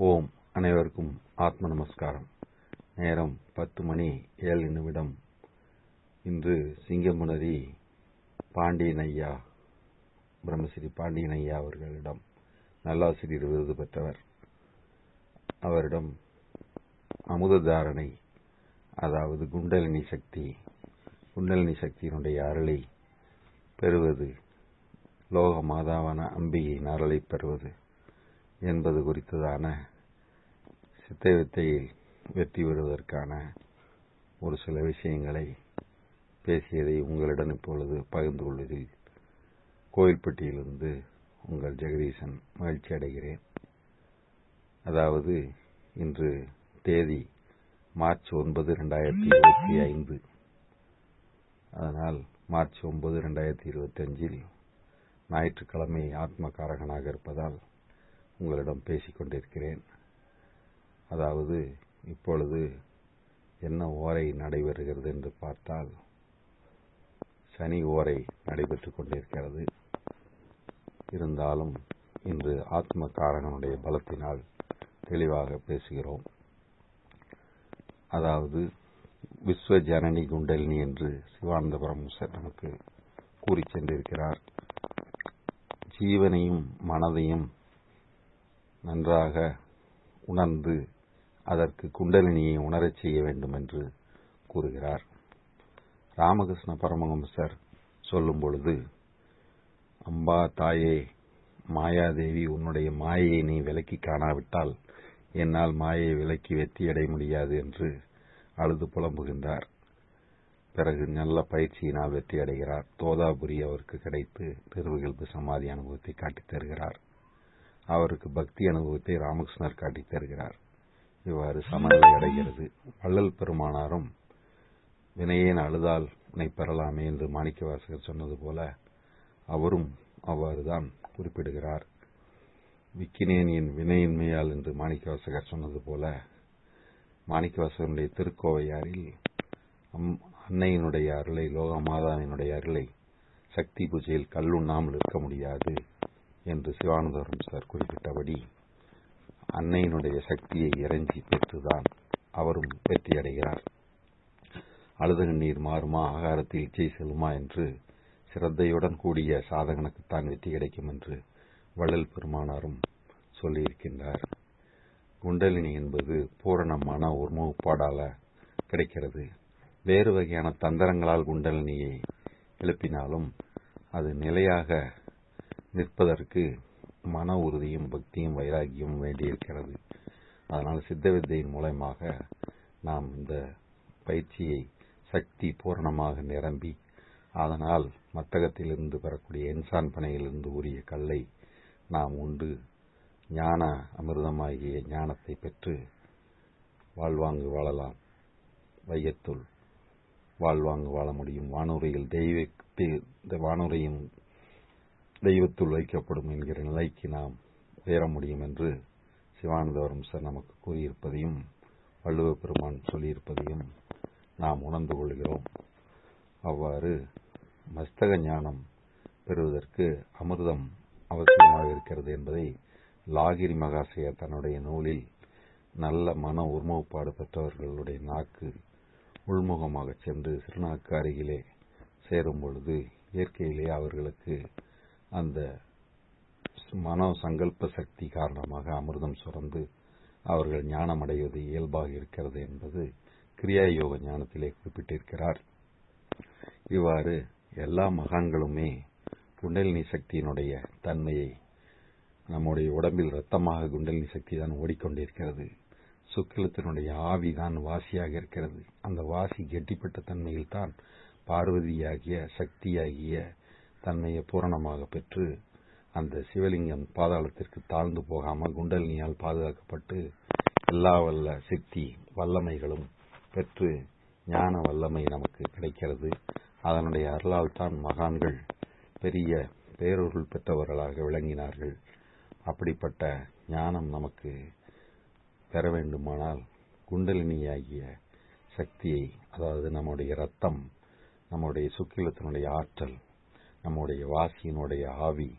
ஓம். அனைவருக்கும் ஆத்ம நமஸ்காரம். நேரம் பத்து மணி ஏழு நிமிடம். இன்று சிங்கமுனரி பாண்டியன் ஐயா பிரம்மஸ்ரீ பாண்டியன் ஐயா அவர்களிடம் நல்லாசிரியர் விருது பெற்றவர். அவரிடம் அமுத தாரணை அதாவது குண்டலினி சக்தி குண்டலினி சக்தியினுடைய அருளை பெறுவது லோக மாதாவான அம்பிகையின் அருளை பெறுவது. என்பது குறித்ததான சித்த வித்தையில் வெற்றி பெறுவதற்கான ஒரு சில விஷயங்களை பேசியதை உங்களிடம் இப்பொழுது பகிர்ந்து கொள்வதில் கோயில்பட்டியிலிருந்து உங்கள் ஜெகதீசன் மகிழ்ச்சி அடைகிறேன். அதாவது இன்று தேதி மார்ச் ஒன்பது ரெண்டாயிரத்தி இருபத்தி ஐந்து. அதனால் மார்ச் ஒன்பது ரெண்டாயிரத்தி இருபத்தஞ்சில் ஞாயிற்றுக்கிழமை ஆத்மகாரகனாக இருப்பதால் உங்களிடம் பேசிக் கொண்டிருக்கிறேன் அதாவது இப்பொழுது என்ன ஓரை நடைபெறுகிறது என்று பார்த்தால் சனி ஓரை நடைபெற்றுக் கொண்டிருக்கிறது. இருந்தாலும் இன்று ஆத்ம காரணனுடைய பலத்தினால் தெளிவாக பேசுகிறோம். அதாவது விஸ்வ ஜனனி குண்டலினி என்று சிவானந்த பரமசர் நமக்கு கூறி சென்றிருக்கிறார். ஜீவனையும் மனதையும் நன்றாக உணர்ந்து அதற்கு குண்டலினியை உணரச் செய்ய வேண்டும் என்று கூறுகிறார். ராமகிருஷ்ண பரமஹம்சர் சொல்லும் பொழுது அம்பா தாயே மாயாதேவி உன்னுடைய மாயையை நீ விலக்கி காணாவிட்டால் என்னால் மாயை விலக்கி வெற்றியடைய முடியாது என்று அழுது புலம்புகின்றார். பிறகு நல்ல பயிற்சியினால் வெற்றி அடைகிறார். தோதாபுரி அவருக்கு கிடைத்து திருவிகல்பு சமாதி அனுபவத்தை காட்டித் தருகிறார். அவருக்கு பக்தி அனுபவத்தை ராமகிருஷ்ணர் காட்டித் தருகிறார். இவ்வாறு சமநிலை அடைகிறது. வள்ளல் பெருமானாரும் வினையேன் அழுதால் உன்னை பெறலாமே என்று மாணிக்க வாசகர் சொன்னது போல அவரும் அவ்வாறுதான் குறிப்பிடுகிறார். விக்கினேன் என் வினையின்மையால் என்று மாணிக்கவாசகர் சொன்னது போல மாணிக்கவாசகனுடைய திருக்கோவையாரில் அன்னையினுடைய அருளை லோக மாதாவினுடைய அருளை சக்தி பூஜையில் கல்லுண்ணாமல் இருக்க முடியாது. என்று சிவானந்தபுரம் சார் குறிப்பிட்டபடி அன்னையினுடைய சக்தியை இறைஞ்சி பெற்றுதான் அவரும் வெற்றியடைகிறார் அழுத மாறுமா ஆகாரத்தில் இச்சை செல்லுமா என்று சிரத்தையுடன் கூடிய சாதகனுக்குத்தான் வெற்றி கிடைக்கும் என்று வள்ளல் பெருமானாரும் சொல்லியிருக்கின்றார். குண்டலினி என்பது பூரணமான ஒருமுகப்பாடால கிடைக்கிறது. வேறு வகையான தந்திரங்களால் குண்டலினியை எழுப்பினாலும் அது நிலையாக நிற்பதற்கு மன உறுதியும் பக்தியும் வைராகியமும் வேண்டியிருக்கிறது. அதனால் சித்த வித்தையின் மூலமாக நாம் இந்த பயிற்சியை சக்தி பூரணமாக நிரம்பி அதனால் மத்தகத்திலிருந்து பெறக்கூடிய என்சான் பனையிலிருந்து உரிய கல்லை நாம் உண்டு ஞான அமிர்தமாகிய ஞானத்தை பெற்று வாழ்வாங்கு வாழலாம். வையத்துள் வாழ்வாங்கு வாழ முடியும். வானுரையில் தெய்வ வானுரையும் தெய்வத்துள் வைக்கப்படும் என்கிற நிலைக்கு நாம் உயர முடியும் என்று சிவானந்தவரம் சார் நமக்கு கூறியிருப்பதையும் வள்ளுவ பெருமான் சொல்லியிருப்பதையும் நாம் உணர்ந்து கொள்கிறோம். அவ்வாறு மஸ்தக ஞானம் பெறுவதற்கு அமிர்தம் அவசியமாக இருக்கிறது என்பதை லாகிரி மகாசயா தன்னுடைய நூலில் நல்ல மன ஒருமுகப்பாடு பெற்றவர்களுடைய நாக்கு உள்முகமாக சென்று சிறுநாக்கு அருகிலே சேரும் பொழுது இயற்கையிலே அவர்களுக்கு அந்த மனோ சங்கல்ப சக்தி காரணமாக அமிர்தம் சுரந்து அவர்கள் ஞானம் அடைவது இயல்பாக இருக்கிறது என்பது கிரியா யோக ஞானத்திலே குறிப்பிட்டிருக்கிறார். இவ்வாறு எல்லா மகான்களுமே குண்டலினி சக்தியினுடைய தன்மையை நம்முடைய உடம்பில் ரத்தமாக குண்டலினி சக்தி தான் ஓடிக்கொண்டிருக்கிறது. சுக்கிலத்தினுடைய ஆவி தான் வாசியாக இருக்கிறது. அந்த வாசி கெட்டிப்பட்ட தன்மையில் தான் பார்வதியாகிய சக்தியாகிய தன்மையை பூரணமாக பெற்று அந்த சிவலிங்கம் பாதாளத்திற்கு தாழ்ந்து போகாமல் குண்டலினியால் பாதுகாக்கப்பட்டு எல்லா வல்ல சக்தி வல்லமைகளும் பெற்று ஞான வல்லமை நமக்கு கிடைக்கிறது. அதனுடைய அருளால் தான் மகான்கள் பெரிய பேரொருள் பெற்றவர்களாக விளங்கினார்கள். அப்படிப்பட்ட ஞானம் நமக்கு பெற வேண்டுமானால் குண்டலினியாகிய சக்தியை அதாவது நம்முடைய ரத்தம் நம்முடைய சுக்கிலத்தினுடைய ஆற்றல் நம்முடைய வாசியினுடைய ஆவி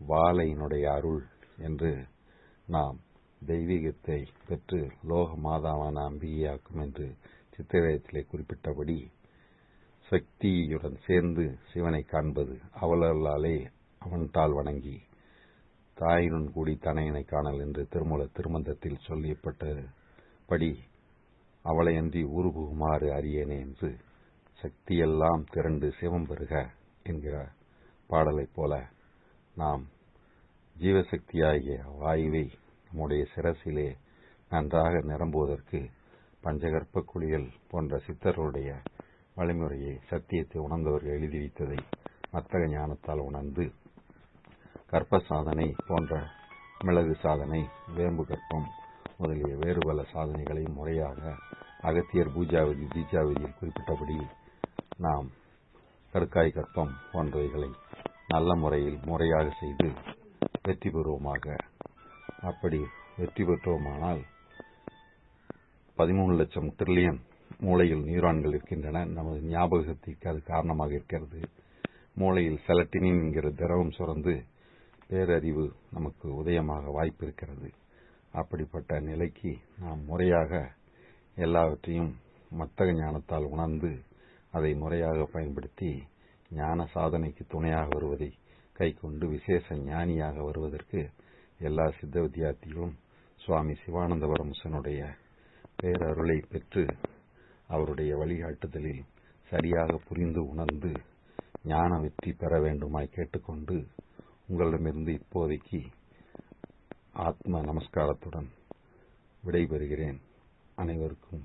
வாழையினுடைய அருள் என்று நாம் தெய்வீகத்தை பெற்று லோக மாதாவான அம்பிகையாக்கும் என்று சித்திரத்திலே குறிப்பிட்டபடி சக்தியுடன் சேர்ந்து சிவனை காண்பது அவளாலே அவன்தால் வணங்கி தாயினுடன் கூடி தனையனை காணல் என்று திருமூல திருமந்தத்தில் சொல்லப்பட்டபடி அவளையன்றி உருகுமாறு புகுமாறு அறியேனே என்று சக்தியெல்லாம் திரண்டு சிவம் பெறுக என்கிற பாடலைப் போல நாம் ஜீவசக்தியாகிய வாயுவை நம்முடைய சிரசிலே நன்றாக நிரம்புவதற்கு பஞ்சகற்ப குளியல் போன்ற சித்தர்களுடைய வழிமுறையை சத்தியத்தை உணர்ந்தவர்கள் எழுதி வைத்ததை மத்தக ஞானத்தால் உணர்ந்து கற்ப சாதனை போன்ற மிளகு சாதனை வேம்பு கற்பம் முதலிய வேறு பல சாதனைகளை முறையாக அகத்தியர் பூஜாவதி தீஜாவதியில் குறிப்பிட்டபடி நாம் கடுக்காய் கற்பம் போன்றவைகளை நல்ல முறையில் முறையாக செய்து வெற்றி பெறுவோமாக. அப்படி வெற்றி பெற்றோமானால் பதிமூணு லட்சம் ட்ரில்லியன் மூளையில் நியூரான்கள் இருக்கின்றன. நமது ஞாபகத்திற்கு அது காரணமாக இருக்கிறது. மூளையில் செலட்டினின் என்கிற திரவம் சுரந்து பேரறிவு நமக்கு உதயமாக வாய்ப்பு இருக்கிறது. அப்படிப்பட்ட நிலைக்கு நாம் முறையாக எல்லாவற்றையும் மத்தக ஞானத்தால் உணர்ந்து அதை முறையாக பயன்படுத்தி ஞான சாதனைக்கு துணையாக வருவதை கைக்கொண்டு விசேஷ ஞானியாக வருவதற்கு எல்லா சித்த வித்தியார்த்திகளும் சுவாமி சிவானந்த பரமசனுடைய பேரருளை பெற்று அவருடைய வழிகாட்டுதலில் சரியாக புரிந்து உணர்ந்து ஞான வெற்றி பெற வேண்டுமாய் கேட்டுக்கொண்டு உங்களிடமிருந்து இப்போதைக்கு ஆத்ம நமஸ்காரத்துடன் விடைபெறுகிறேன். அனைவருக்கும்